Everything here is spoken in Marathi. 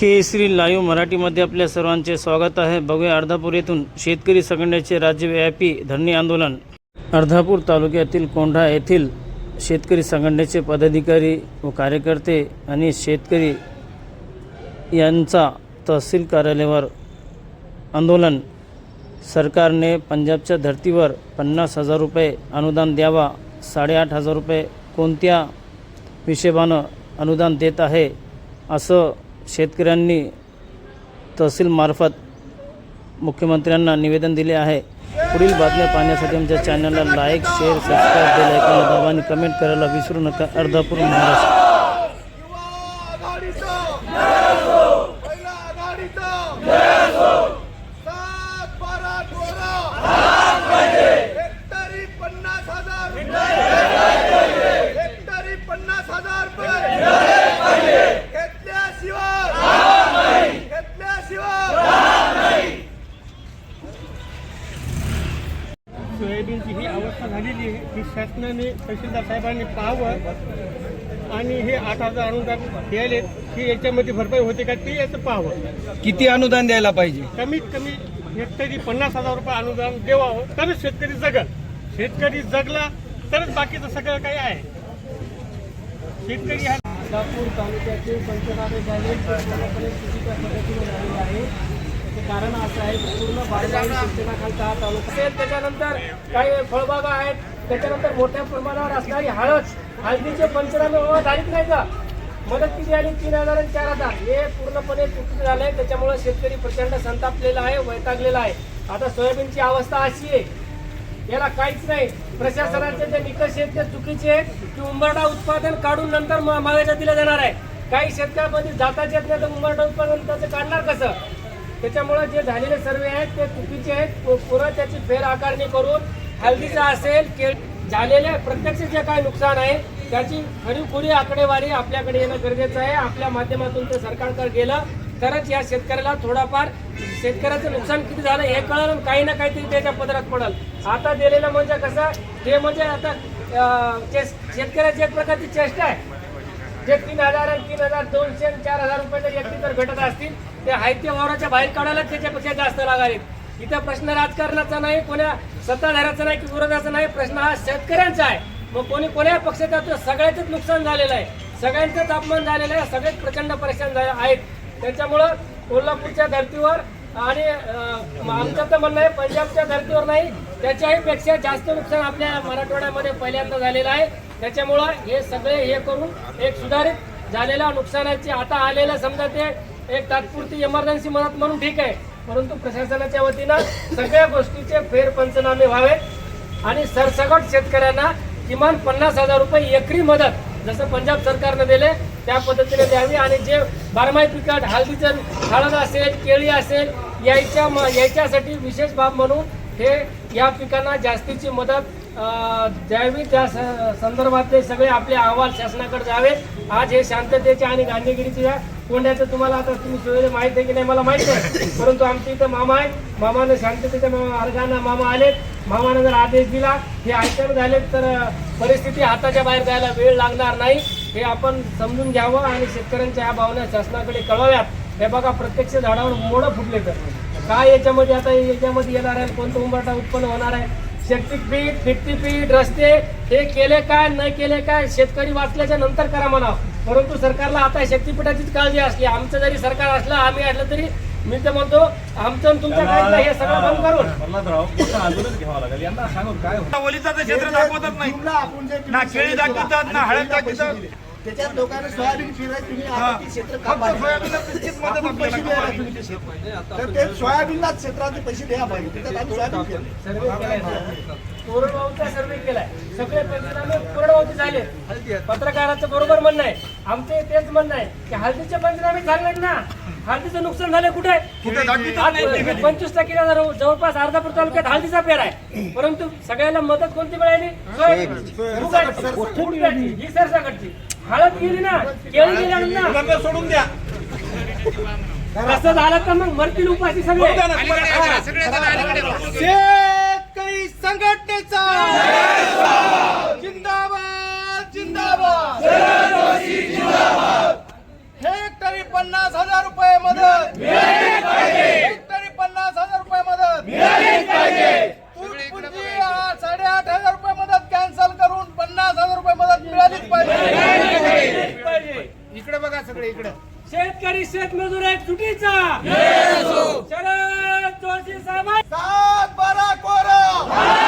केसरी लाईव्ह मराठीमध्ये आपल्या सर्वांचे स्वागत आहे. बघूया अर्धापूर येथून शेतकरी संघटनेचे राज्यव्यापी धरणे आंदोलन. अर्धापूर तालुक्यातील कोंढा येथील शेतकरी संघटनेचे पदाधिकारी व कार्यकर्ते आणि शेतकरी यांचा तहसील कार्यालयावर आंदोलन. सरकारने पंजाबच्या धर्तीवर पन्नास हजार रुपये अनुदान द्यावा साडेआठ हजार रुपये कोणत्या हिशेबानं अनुदान देत आहे असं शेतकऱ्यांनी तहसीलमार्फत मुख्यमंत्र्यांना निवेदन दिले आहे. पुढील बातम्या पाहण्यासाठी आमच्या चॅनलला लाईक शेअर सबस्क्राईब बेल ऐकून दाबा आणि कमेंट करायला विसरू नका. अर्धापूर महाराष्ट्र. Yeah पहिला आघाडीचा सात बारा टोरा हेक्टरी पन्नास हजार हेक्टरी पन्नास हजार रुपये घेतल्याशिवाय घेतल्याशिवाय सोयाबीनची ही आहे ही शासनाने तहसीलदार साहेबांनी पाहावं आणि हे आठ हजार अनुदान द्यायले ही याच्यामध्ये भरपाई होते का ते याचं पाहावं. किती अनुदान द्यायला पाहिजे? कमीत कमी हेक्टरी पन्नास हजार रुपये अनुदान देवावं तरच शेतकरी जगल. शेतकरी जगला तरच बाकीचं सगळं काही आहे. शेतकरी हा नागपूर तालुक्याचे पंचनामे झाले. ते पूर्णपणे चुकीच्या पद्धतीने झालेले आहे कारण असं आहे की पूर्ण बारमाही हा तालुका असेल. त्याच्यानंतर काही फळबागा आहेत. त्याच्यानंतर मोठ्या प्रमाणावर असणारी हळद हळदीचे पंचनामे बाबा झालीच नाही का? मदत किती आली तीन हजार आणि चार हजार. हे पूर्णपणे चुकीचं झालंय. त्याच्यामुळे शेतकरी प्रचंड संतापलेला आहे वैतागलेला आहे. आता सोयाबीनची अवस्था अशी आहे. याला काहीच नाही. प्रशासनाचे जे निकष आहेत ते चुकीचे आहेत की उंबरडा उत्पादन काढून नंतर मा- मागायला दिलं जाणार आहे. काही शेतकऱ्यांमध्ये जाताच येत नाही तर उंबरडा उत्पादन त्याचं काढणार कसं? त्याच्यामुळे जे झालेले सर्वे आहेत ते चुकीचे आहेत. पुन्हा त्याची फेर आकारणी करून हल्दीचा असेल के झालेल्या प्रत्यक्ष जे काही नुकसान आहे त्याची खरीखुरी आकडेवारी आपल्याकडे येणं गरजेचं आहे. आपल्या माध्यमातून ते सरकारकडे गेलं. तरच या शेतकऱ्याला थोडाफार शेतकऱ्याचं नुकसान किती झालं हे कळलं आणि काही ना काहीतरी त्याच्या पदरात पडल. आता दिलेलं म्हणजे कसं ते म्हणजे आता चेस- शेतकऱ्याची एक प्रकारची चेष्टा आहे. जे तीन हजार आणि तीन हजार दोनशे आणि चार हजार रुपये व्यक्ती जर घटत असतील ते हायत्य वावराच्या बाहेर काढायला त्याच्यापेक्षा जास्त लागावेत. इथं प्रश्न राजकारणाचा नाही कोण्या सत्ताधाऱ्याचा नाही की विरोधाचा नाही प्रश्न हा शेतकऱ्यांचा आहे. मग कोणी कोण्या पक्षाचा सगळ्याचंच नुकसान झालेलं आहे. सगळ्यांचंच अपमान झालेलं आहे सगळेच प्रचंड परेशान झाले आहेत. त्याच्यामुळं कोल्हापूरच्या धर्तीवर आणि आमचं तर म्हणणं आहे पंजाबच्या धर्तीवर नाही त्याच्याही पेक्षा जास्त नुकसान आपल्या मराठवाड्यामध्ये पहिल्यांदा झालेलं आहे. त्याच्यामुळं हे सगळे हे करून एक सुधारित झालेल्या नुकसानाची आता आलेलं समजा ते एक तात्पुरती इमर्जन्सी मदत म्हणून ठीक आहे. परंतु प्रशासनाच्या वतीनं सगळ्या गोष्टीचे फेर पंचनामे व्हावे आणि सरसकट शेतकऱ्यांना किमान पन्नास हजार रुपये एकरी मदत जसं पंजाब सरकारनं दिले त्या पद्धतीने द्यावी. आणि जे बारमाही पिकात हळदीचं हळद असेल केळी असेल यायच्या म- याच्यासाठी विशेष बाब म्हणून हे या पिकांना जास्तीची मदत द्यावी त्या स- संदर्भातले सगळे आपले अहवाल शासनाकडे जावे. आज हे शांततेचे आणि गांधीगिरीच्या कोंड्याचं तुम्हाला आता तुम्ही सोयीला माहीत आहे की नाही मला माहीत नाही परंतु आमच्या इथं मामा आहे मामानं शांततेच्या मार्गाने मामा आलेत. मामानं जर आदेश दिला हे ऐकायला झाले तर परिस्थिती हाताच्या बाहेर जायला वेळ लागणार नाही. हे आपण समजून घ्यावं आणि शेतकऱ्यांच्या ह्या भावना शासनाकडे कळवाव्यात. हे बघा प्रत्यक्ष झाडावर मोडं फुटले तर. काय याच्यामध्ये आता याच्यामध्ये येणार आहे कोणतं उंबरटा उत्पन्न होणार आहे? शक्तीपीठ फिफ्टीपीठ रस्ते हे केले काय नाही केले काय शेतकरी वाचल्याच्या नंतर करा म्हणा. परंतु सरकारला आता शक्तीपीठाचीच काळजी असली आमचं जरी सरकार असलं आम्ही असलं तरी मी तर म्हणतो आमचं आणि तुमचं काय हे सगळं बंद करून. ओलीचं क्षेत्र दाखवतच नाही. ना केळी दाखवतात ना हळद दाखवतात. त्याच्यात लोकांना सोयाबीन फिराय तुम्ही आता ती क्षेत्र का फक्त बांधली? सोयाबीनला तितकीच मदत आपण पैसे आपल्याला द्यायला तुम्ही ते. तर ते क्षेत्राचे पैसे द्या पाहिजे. त्याच्यात आम्ही सोयाबीन केलं. सर्वे केलाय. कोरडवाहूचा सर्वे केलाय. सगळे पंचनामे कोरडवाहूचे झाले. पत्रकाराचं बरोबर म्हणणं आहे. आमचे तेच म्हणणं आहे की हळदीचे पंचनामे झाले नाहीत ना. हळदीचं नुकसान झालं कुठे? आज. पंचवीस टक्के जवळपास अर्धापूर तालुक्यात हळदीचा पेर आहे. परंतु सगळ्याला मदत कोणती मिळाली? सोयाबीन. मुगाची, मुगाची, ही सरसकटची. हळद गेली ना केळी गेल्या ना. मुलांना सोडून द्या. कसं झालं तर मग? मरतील उपाशी सगळे. शेतकरी संघटनेचा. जिंदाबाद जिंदाबाद. हेक्टरी पन्नास हजार रुपये सगळे इकडं. शेतकरी शेतमजूर एक चुकीचा शरद जोशी साहेब सात बारा कोरा.